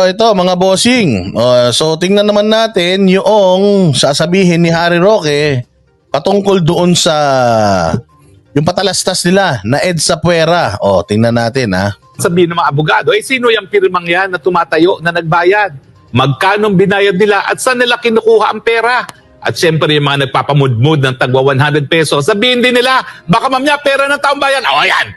So ito mga bossing, uh, so tingnan naman natin yung sasabihin ni Harry Roque patungkol doon sa yung patalastas nila na EDSA Puera. O, tingnan natin ha. sabihin ng mga abogado, eh sino yung pirmang yan na tumatayo na nagbayad? Magkano binayad nila at saan nila kinukuha ang pera? At siyempre yung mga nagpapamudmud ng tagwa 100 pesos, sabihin din nila, baka mamaya pera ng taong bayan. O yan,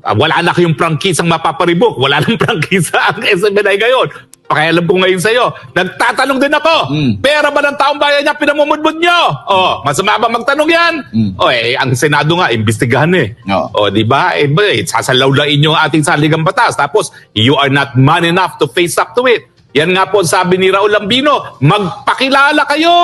Ah, wala na kayong prangkisang mapaparibok. Wala nang prangkisa ang SMNI ngayon. Pakialam ko ngayon sa'yo. Nagtatanong din ako. Mm. Pera ba ng taong bayan niya pinamumudmud nyo? Oh, masama ba magtanong yan? Mm. Oh, eh, ang Senado nga, imbestigahan eh. O, di ba? Eh, eh, sasalawlain nyo ang ating saligang batas. Tapos, you are not man enough to face up to it. Yan nga po sabi ni Raul Lambino, magpakilala kayo!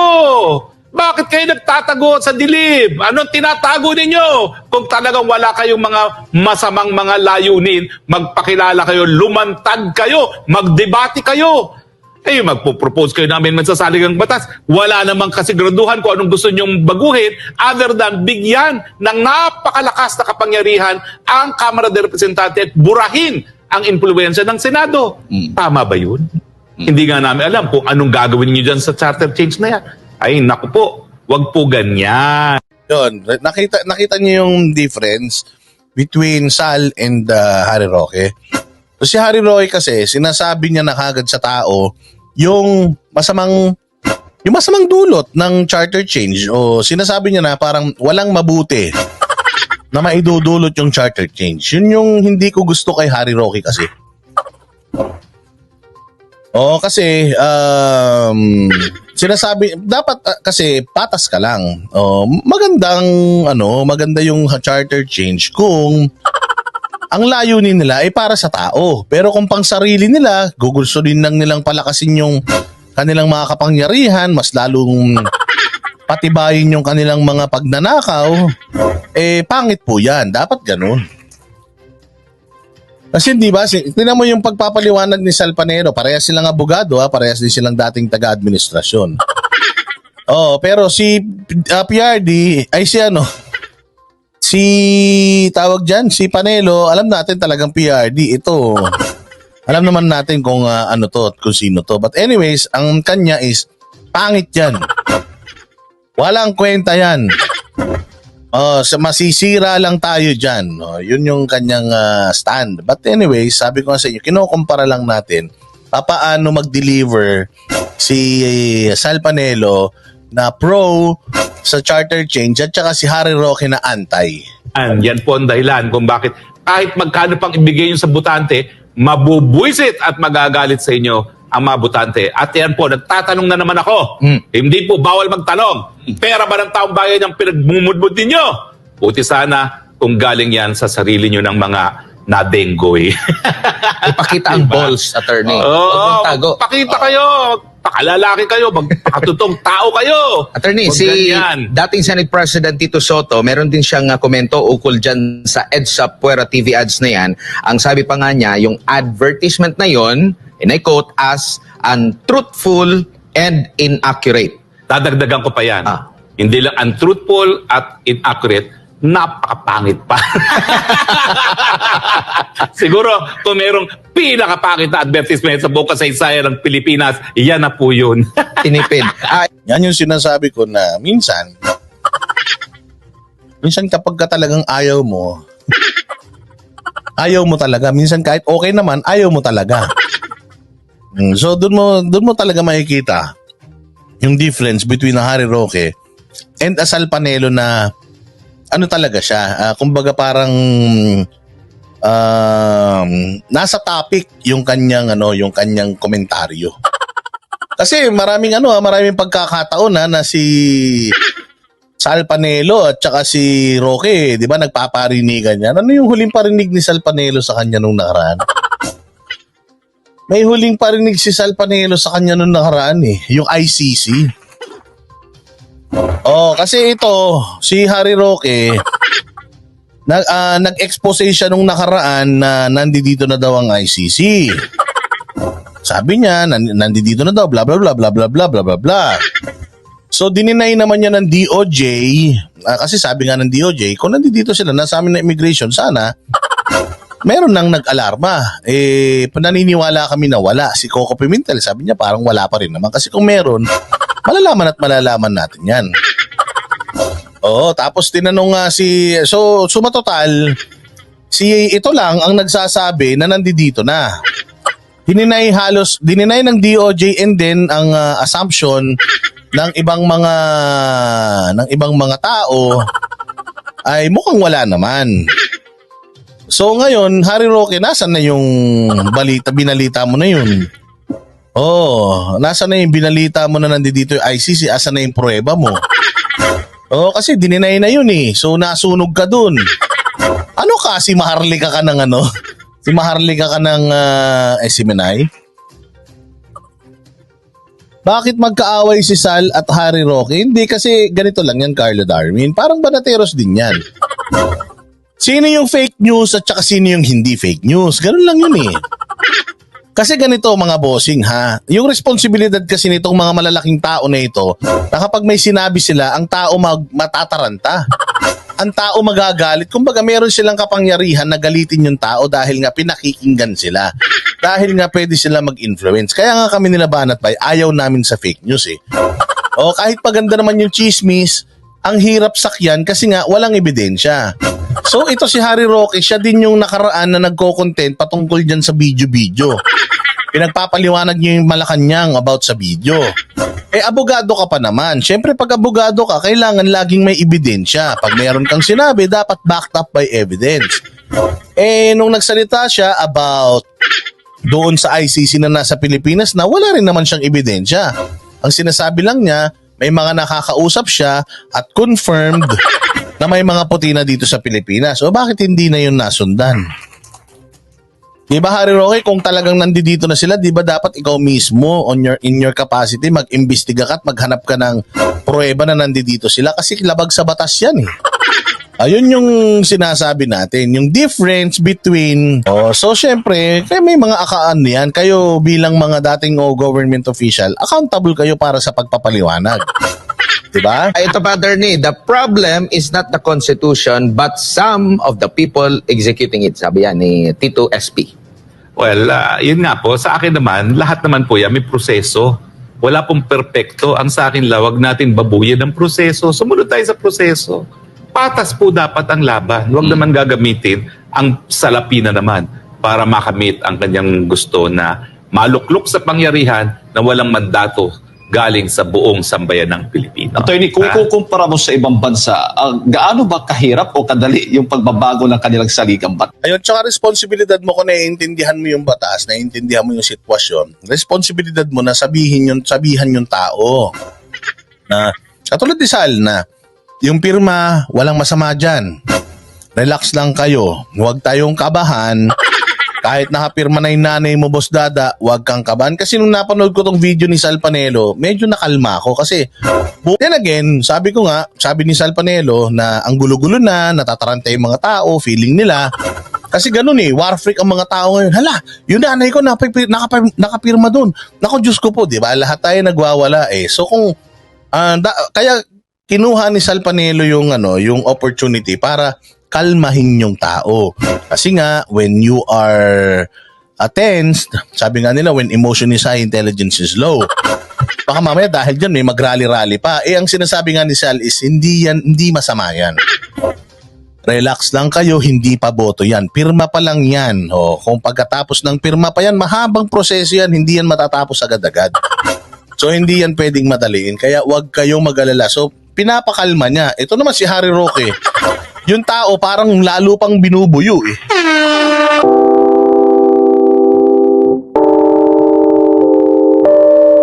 Bakit kayo nagtatago sa dilim? Anong tinatago ninyo? Kung talagang wala kayong mga masamang mga layunin, magpakilala kayo, lumantad kayo, magdebate kayo. Eh, magpo-propose kayo namin man sa saligang batas. Wala namang kasiguraduhan kung anong gusto nyong baguhin other than bigyan ng napakalakas na kapangyarihan ang Kamara de Representante at burahin ang impluensya ng Senado. Mm. Tama ba yun? Hindi nga namin alam kung anong gagawin niyo dyan sa charter change na yan. Ay, naku po, wag po ganyan. Yun, nakita, nakita niyo yung difference between Sal and uh, Harry Roque. So si Harry Roque kasi, sinasabi niya na kagad sa tao yung masamang yung masamang dulot ng charter change o sinasabi niya na parang walang mabuti na maidudulot yung charter change. Yun yung hindi ko gusto kay Harry Roque kasi. Oo, kasi um, sinasabi dapat ah, kasi patas ka lang. Oh, magandang ano, maganda yung charter change kung ang layunin nila ay para sa tao. Pero kung pang sarili nila, gugusto din lang nilang palakasin yung kanilang mga kapangyarihan, mas lalong patibayin yung kanilang mga pagnanakaw, eh pangit po yan. Dapat ganun. Kasi di ba, si- tingnan mo yung pagpapaliwanag ni Sal Panero, parehas silang abogado, ha? parehas din silang dating taga-administrasyon. Oh, pero si uh, PRD ay si ano, si tawag diyan, si Panelo, alam natin talagang PRD ito. Alam naman natin kung ah, ano to, at kung sino to. But anyways, ang kanya is pangit 'yan. Walang kwenta 'yan. Oh, sa masisira lang tayo diyan. Oh, yun yung kanyang ah, stand. But anyways, sabi ko nga sa inyo, kinukumpara lang natin papaano mag-deliver si Sal Panelo na pro sa charter change at saka si Harry Roque na anti. And yan po ang dahilan kung bakit kahit magkano pang ibigay nyo sa butante, mabubuisit at magagalit sa inyo ang mga butante. At yan po, nagtatanong na naman ako. Mm. Hindi po bawal magtanong. Pera ba ng taong bayan ang pinagmumudmud ninyo? Buti sana kung galing yan sa sarili nyo ng mga nadenggoy. Ipakita ang Diba? balls, attorney. Oo, tago. pakita kayo. Pakalalaki kayo. Magpakatutong tao kayo. Attorney, Huwag si ganyan. dating Senate President Tito Soto, meron din siyang uh, komento ukol dyan sa EDSA Puera TV ads na yan. Ang sabi pa nga niya, yung advertisement na yon, and I quote, as untruthful and inaccurate. Dadagdagan ko pa yan. Ah. Hindi lang untruthful at inaccurate, napakapangit pa. Siguro, kung merong pinakapangit na advertisement sa buong kasaysayan ng Pilipinas, yan na po yun. Tinipid. Ah, Yan yung sinasabi ko na minsan, minsan kapag ka talagang ayaw mo, ayaw mo talaga. Minsan kahit okay naman, ayaw mo talaga. Mm, So doon mo doon mo talaga makikita yung difference between Harry Roque and Asal Panelo na ano talaga siya, ah, kumbaga parang um, nasa topic yung kanyang ano, yung kanyang komentaryo. Kasi maraming ano, ah, maraming pagkakataon na na si Sal Panelo at saka si Roque, 'di ba, nagpaparinigan niya. Ano yung huling parinig ni Sal Panelo sa kanya nung nakaraan? May huling parinig si Sal Panelo sa kanya nung nakaraan eh, yung ICC. Oh, kasi ito, si Harry Roque, nag, ah, nag-expose siya nung nakaraan na nandito na daw ang ICC. Sabi niya, nan- nandito na daw, bla bla bla bla bla bla bla bla bla. So dininay naman niya ng DOJ, ah, kasi sabi nga ng DOJ, kung nandito sila, nasa amin na immigration, sana meron nang nag-alarma. Eh, pananiniwala kami na wala. Si Coco Pimentel, sabi niya parang wala pa rin naman. Kasi kung meron, malalaman at malalaman natin yan. Oo, tapos tinanong nga si... So, suma total, si ito lang ang nagsasabi na nandito na. Dininay halos, dininay ng DOJ and then ang ah, assumption ng ibang mga ng ibang mga tao ay mukhang wala naman. So ngayon, Harry Roque, nasan na yung balita, binalita mo na yun? Oh, nasa na yung binalita mo na nandito yung ICC, asa na yung prueba mo? Oh, kasi dininay na yun eh. So nasunog ka dun. Ano ka, si Maharlika ka ng ano? Si Maharlika ka ng uh, Esimenay? Bakit magkaaway si Sal at Harry Roque? Hindi kasi ganito lang yan, Carlo Darwin. Parang banateros din yan. Sino yung fake news at saka sino yung hindi fake news? Ganun lang yun eh. Kasi ganito mga bossing ha, yung responsibilidad kasi nitong mga malalaking tao na ito, na kapag may sinabi sila, ang tao mag matataranta. Ang tao magagalit. Kumbaga meron silang kapangyarihan na galitin yung tao dahil nga pinakikinggan sila. Dahil nga pwede sila mag-influence. Kaya nga kami nila Banat Bay, ayaw namin sa fake news eh. O kahit paganda naman yung chismis, ang hirap sakyan kasi nga walang ebidensya. So ito si Harry Roque, siya din yung nakaraan na nagko-content patungkol dyan sa video-video. Pinagpapaliwanag niyo yung Malacanang about sa video. Eh, abogado ka pa naman. Siyempre, pag abogado ka, kailangan laging may ebidensya. Pag mayroon kang sinabi, dapat backed up by evidence. Eh, nung nagsalita siya about doon sa ICC na nasa Pilipinas na wala rin naman siyang ebidensya. Ang sinasabi lang niya, may mga nakakausap siya at confirmed na may mga puti na dito sa Pilipinas. O bakit hindi na yun nasundan? Di ba Harry Roque, kung talagang nandito na sila, di ba dapat ikaw mismo on your, in your capacity mag-imbestiga ka at maghanap ka ng pruweba na nandito sila kasi labag sa batas yan eh. Ayun yung sinasabi natin, yung difference between, oh, so syempre, kaya may mga akaan yan, kayo bilang mga dating oh, government official, accountable kayo para sa pagpapaliwanag. Diba? Ay, ito pa, attorney, the problem is not the Constitution but some of the people executing it, sabi yan ni Tito SP. Well, ah, yun nga po, sa akin naman, lahat naman po yan may proseso. Wala pong perpekto. Ang sa akin lang, wag natin babuyan ng proseso. Sumunod tayo sa proseso. Patas po dapat ang laban. Huwag naman gagamitin ang salapi na naman para makamit ang kanyang gusto na maluklok sa pangyarihan na walang mandato galing sa buong sambayan ng Pilipino. Attorney, kung kukumpara mo sa ibang bansa, ah, gaano ba kahirap o kadali yung pagbabago ng kanilang saligang batas? Ayun, tsaka responsibilidad mo kung naiintindihan mo yung batas, naiintindihan mo yung sitwasyon, responsibilidad mo na sabihin yung, sabihan yung tao. Na, katulad ni Sal na, yung pirma, walang masama dyan. Relax lang kayo. Huwag tayong kabahan. Kahit nakapirma na yung nanay mo, Boss Dada, huwag kang kabahan. Kasi nung napanood ko tong video ni Sal Panelo, medyo nakalma ako. Kasi, then again, sabi ko nga, sabi ni Sal Panelo na ang gulo-gulo na, natataranta yung mga tao, feeling nila. Kasi ganun eh, war freak ang mga tao ngayon. Hala, yung nanay ko nakapirma doon. Nako, Diyos ko po, di ba? Lahat tayo nagwawala eh. So kung, ah, da- kaya kinuha ni Sal Panelo yung, ano, yung opportunity para kalmahin yung tao. Kasi nga, when you are uh, tensed, sabi nga nila, when emotion is high, intelligence is low. Baka mamaya dahil dyan may mag-rally-rally pa. Eh, ang sinasabi nga ni Sal is, hindi yan, hindi masama yan. Relax lang kayo, hindi pa boto yan. Pirma pa lang yan. O, kung pagkatapos ng pirma pa yan, mahabang proseso yan, hindi yan matatapos agad-agad. So, hindi yan pwedeng madaliin. Kaya wag kayong mag-alala. So, pinapakalma niya. Ito naman si Harry Roque. Yung tao parang lalo pang binubuyo eh.